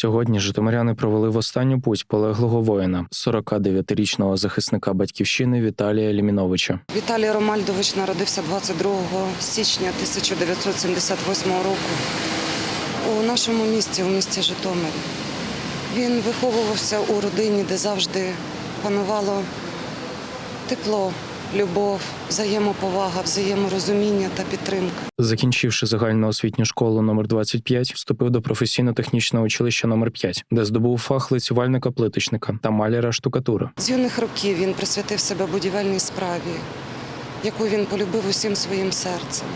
Сьогодні житомиряни провели в останню путь полеглого воїна, 49-річного захисника батьківщини Віталія Ліміновича. Віталій Ромальдович народився 22 січня 1978 року у нашому місті, у місті Житомирі. Він виховувався у родині, де завжди панувало тепло, любов, взаємоповага, взаєморозуміння та підтримка. Закінчивши загальноосвітню школу номер 25, вступив до професійно-технічного училища номер 5 де здобув фах лицювальника плиточника та маляра штукатури. З юних років він присвятив себе будівельній справі, яку він полюбив усім своїм серцем.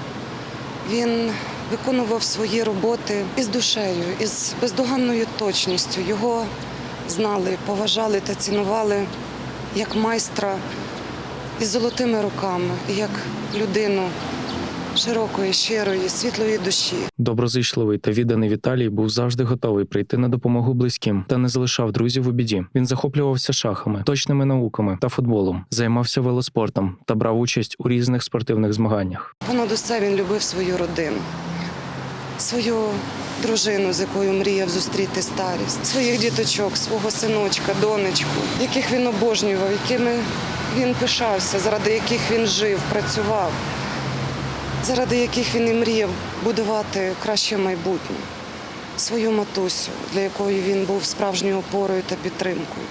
Він виконував свої роботи із душею, із бездоганною точністю. Його знали, поважали та цінували як майстра із золотими руками, як людину широкої, щирої, світлої душі. Доброзичливий та відданий Віталій був завжди готовий прийти на допомогу близьким та не залишав друзів у біді. Він захоплювався шахами, точними науками та футболом, займався велоспортом та брав участь у різних спортивних змаганнях. Понад усе він любив свою родину, свою дружину, з якою мріяв зустріти старість, своїх діточок, свого синочка, донечку, яких він обожнював, якими він пишався, заради яких він жив, працював, заради яких він і мріяв будувати краще майбутнє. Свою матусю, для якої він був справжньою опорою та підтримкою,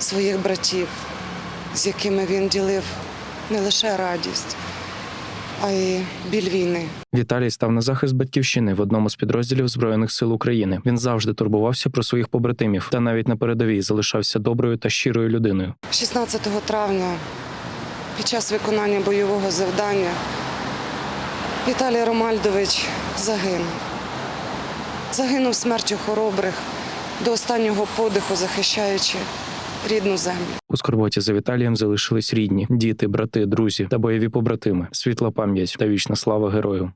своїх братів, з якими він ділив не лише радість, а й біль війни. Віталій став на захист батьківщини в одному з підрозділів збройних сил України. Він завжди турбувався про своїх побратимів та навіть на передовій залишався доброю та щирою людиною. 16 травня під час виконання бойового завдання Віталій Ромальдович загинув. Загинув смертю хоробрих до останнього подиху, захищаючи рідну землю. У скорботі за Віталієм залишились рідні, діти, брати, друзі та бойові побратими. Світла пам'ять та вічна слава герою.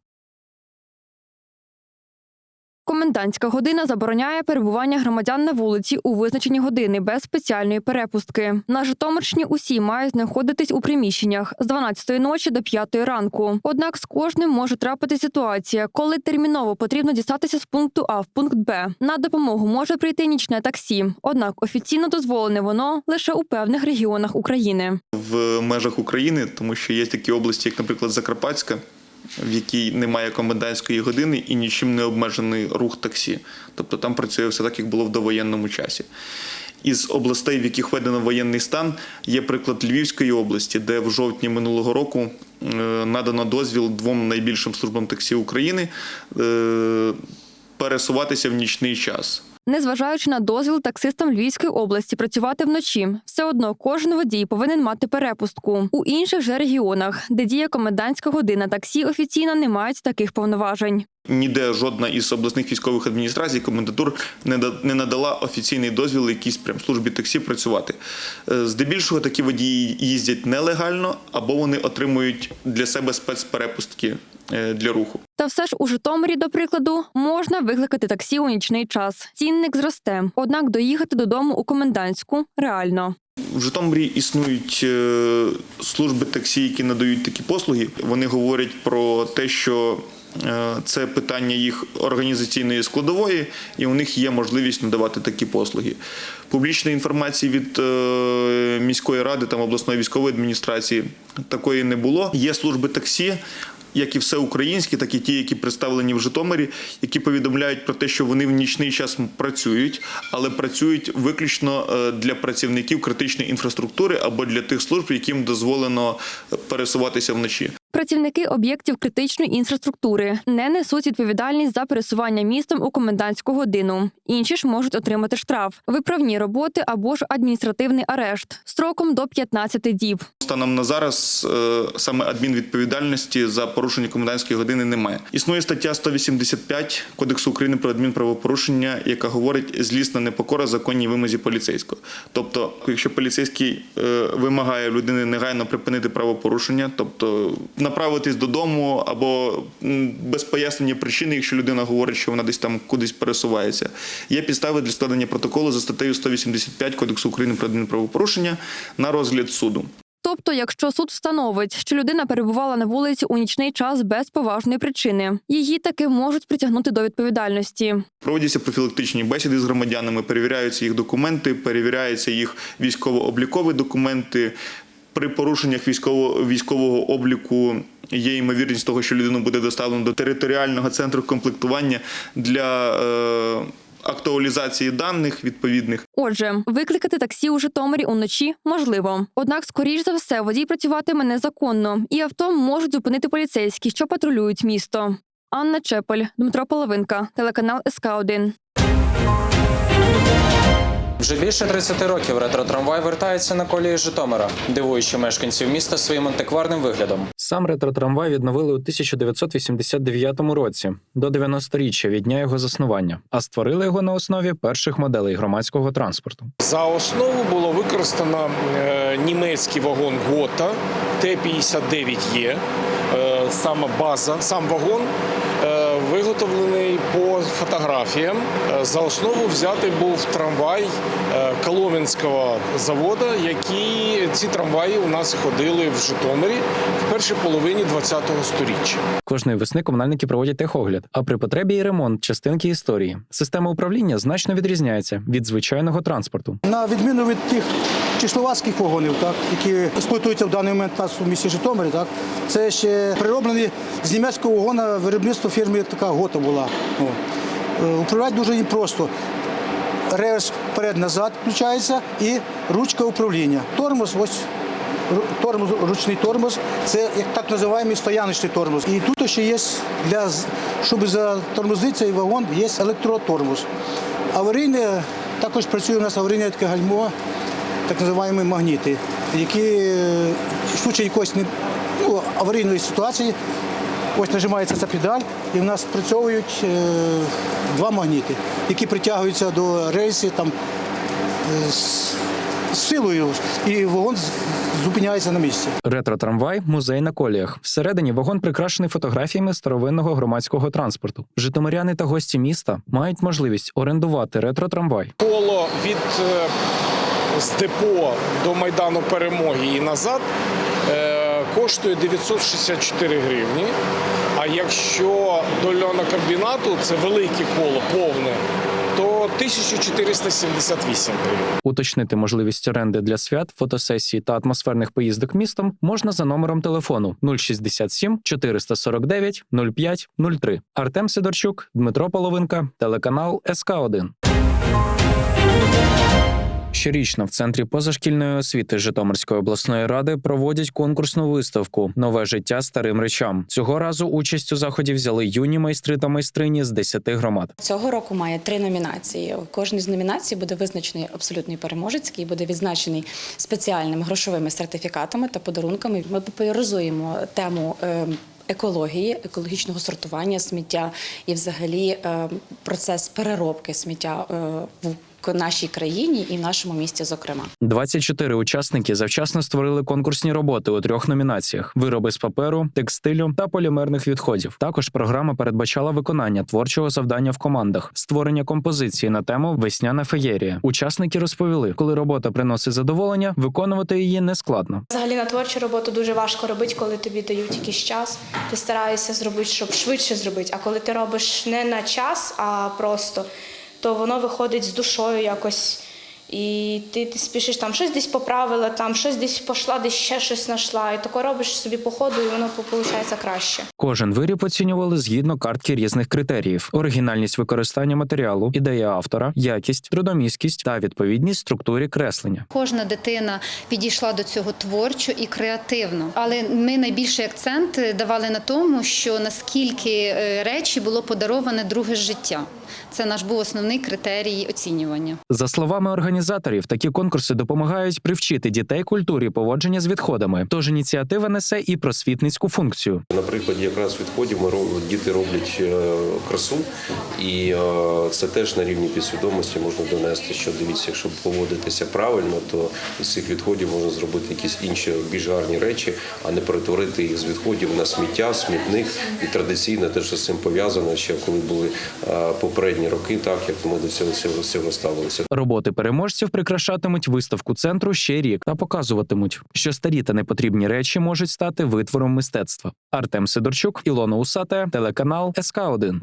Комендантська година забороняє перебування громадян на вулиці у визначені години без спеціальної перепустки. На Житомирщині усі мають знаходитись у приміщеннях з 12 ночі до 5 ранку. Однак з кожним може трапити ситуація, коли терміново потрібно дістатися з пункту А в пункт Б. На допомогу може прийти нічне таксі. Однак офіційно дозволене воно лише у певних регіонах України. в межах України, тому що є такі області, як, наприклад, Закарпатська, в якій немає комендантської години і нічим не обмежений рух таксі. Тобто там працює все так, як було в довоєнному часі. Із областей, в яких введено воєнний стан, є приклад Львівської області, де в жовтні минулого року е, надано дозвіл двом найбільшим службам таксі України е, пересуватися в нічний час. Незважаючи на дозвіл таксистам Львівської області працювати вночі, все одно кожен водій повинен мати перепустку. У інших же регіонах, де діє комендантська година, таксі офіційно не мають таких повноважень. Ніде жодна із обласних військових адміністрацій, комендатур не да- не надала офіційний дозвіл якійсь прям службі таксі працювати. Е, Здебільшого такі водії їздять нелегально або вони отримують для себе спецперепустки е, для руху. Та все ж у Житомирі, до прикладу, можна викликати таксі у нічний час. Цінник зросте. Однак доїхати додому у комендантську реально. В Житомирі існують е, служби таксі, які надають такі послуги. Вони говорять про те, що це питання їх організаційної складової, і у них є можливість надавати такі послуги. Публічної інформації від е, міської ради там обласної військової адміністрації такої не було. Є служби таксі. Як і все українські, так і ті, які представлені в Житомирі, які повідомляють про те, що вони в нічний час працюють, але працюють виключно е, для працівників критичної інфраструктури або для тих служб, яким дозволено пересуватися вночі. Працівники об'єктів критичної інфраструктури не несуть відповідальність за пересування містом у комендантську годину. Інші ж можуть отримати штраф, виправні роботи або ж адміністративний арешт строком до 15 діб. Станом на зараз е, саме адмінвідповідальності за порушення комендантської години немає. Існує стаття 185 Кодексу України про адмінправопорушення, яка говорить злісна непокора законній вимозі поліцейського. Тобто, якщо поліцейський е, вимагає людини негайно припинити правопорушення, тобто направитись додому або без пояснення причини, якщо людина говорить, що вона десь там кудись пересувається, є підстави для складення протоколу за статтею 185 Кодексу України про адмінправопорушення на розгляд суду. Тобто, якщо суд встановить, що людина перебувала на вулиці у нічний час без поважної причини, її таки можуть притягнути до відповідальності. Проводяться профілактичні бесіди з громадянами, перевіряються їх документи, перевіряються їх військово-облікові документи. При порушеннях військово, військового обліку є ймовірність того, що людину буде доставлено до територіального центру комплектування для е, актуалізації даних відповідних. Отже, викликати таксі у Житомирі уночі можливо. Однак, скоріш за все, водій працюватиме незаконно, і авто можуть зупинити поліцейські, що патрулюють місто. Анна Чепель, Дмитро Половинка, телеканал СК 1 Вже більше 30 років ретро-трамвай вертається на колії Житомира, дивуючи мешканців міста своїм антикварним виглядом. Сам ретро-трамвай відновили у 1989 році до 90-річчя від дня його заснування, а створили його на основі перших моделей громадського транспорту. За основу було використано е, німецький вагон Гота Т-59Е. Е, Саме база, сам вагон е, виготовлений по фотографіям. Е, За основу взятий був трамвай е, Коломенського заводу, які ці трамваї у нас ходили в Житомирі в першій половині ХХ століття. Кожної весни комунальники проводять техогляд, а при потребі і ремонт частинки історії. Система управління значно відрізняється від звичайного транспорту. На відміну від тих чехословацьких вагонів, так, які експлуатуються в даний момент у нас у місті Житомирі, так, це ще прироблені з німецького вагона виробництво фірми така Гота була. О. Е, Управляти дуже їм просто. Реверс вперед-назад включається і ручка управління. Тормоз, ось тормоз, ручний тормоз, це як так називаємо стояночний тормоз. І тут ще є для щоб затормозити цей вагон, є електротормоз. Аварійне також працює у нас аварійне таке гальмо, так називаємо магніти, які е, в случаї якоїсь ну, аварійної ситуації. Ось нажимається ця педаль, і в нас спрацьовують е, два магніти, які притягуються до рейсів там, е, з, силою, і вагон зупиняється на місці. Ретро-трамвай музей на коліях. Всередині вагон прикрашений фотографіями старовинного громадського транспорту. Житомиряни та гості міста мають можливість орендувати ретро-трамвай. Коло від е, з депо до Майдану Перемоги і назад коштує 964 гривні. А якщо до льонокомбінату, це велике коло, повне, то 1478 гривень. Уточнити можливість оренди для свят, фотосесій та атмосферних поїздок містом можна за номером телефону 067 449 05 03. Артем Сидорчук, Дмитро Половинка, телеканал СК 1 Щорічно в центрі позашкільної освіти Житомирської обласної ради проводять конкурсну виставку Нове життя старим речам. Цього разу участь у заході взяли юні майстри та майстрині з 10 громад. Цього року має три номінації. Кожній з номінацій буде визначений абсолютний переможець, який буде відзначений спеціальними грошовими сертифікатами та подарунками. Ми популяризуємо тему. е, Екології, екологічного сортування сміття і, взагалі, е, процес переробки сміття е, в нашій країні і в нашому місті, зокрема. 24 учасники завчасно створили конкурсні роботи у трьох номінаціях: вироби з паперу, текстилю та полімерних відходів. Також програма передбачала виконання творчого завдання в командах, створення композиції на тему Весняна феєрія. Учасники розповіли, коли робота приносить задоволення, виконувати її не складно. Взагалі на творчу роботу дуже важко робити, коли тобі дають якийсь час. Ти стараєшся зробити, щоб швидше зробити. А коли ти робиш не на час, а просто, то воно виходить з душою якось. І ти, ти спішиш там щось десь поправила, там щось десь пішла, десь ще щось знайшла. І тако робиш собі по ходу, і воно виходить краще. Кожен виріб оцінювали згідно картки різних критеріїв: оригінальність використання матеріалу, ідея автора, якість, трудомісткість та відповідність структурі креслення. Кожна дитина підійшла до цього творчо і креативно. Але ми найбільший акцент давали на тому, що наскільки е, речі було подароване друге життя. Це наш був основний критерій оцінювання. За словами організаторів, такі конкурси допомагають привчити дітей культурі поводження з відходами. Тож ініціатива несе і просвітницьку функцію. На прикладі якраз відходів ми діти роблять е, красу, і е, це теж на рівні підсвідомості можна донести, що дивіться, якщо поводитися правильно, то із цих відходів можна зробити якісь інші більш гарні речі, а не перетворити їх з відходів на сміття, смітник. І традиційно те, що з цим пов'язано, ще коли були е, попередні роки, так як ми до цього цього, ставилися. Роботи переможців Переможців прикрашатимуть виставку центру ще рік та показуватимуть, що старі та непотрібні речі можуть стати витвором мистецтва. Артем Сидорчук, Ілона Усате, телеканал СК 1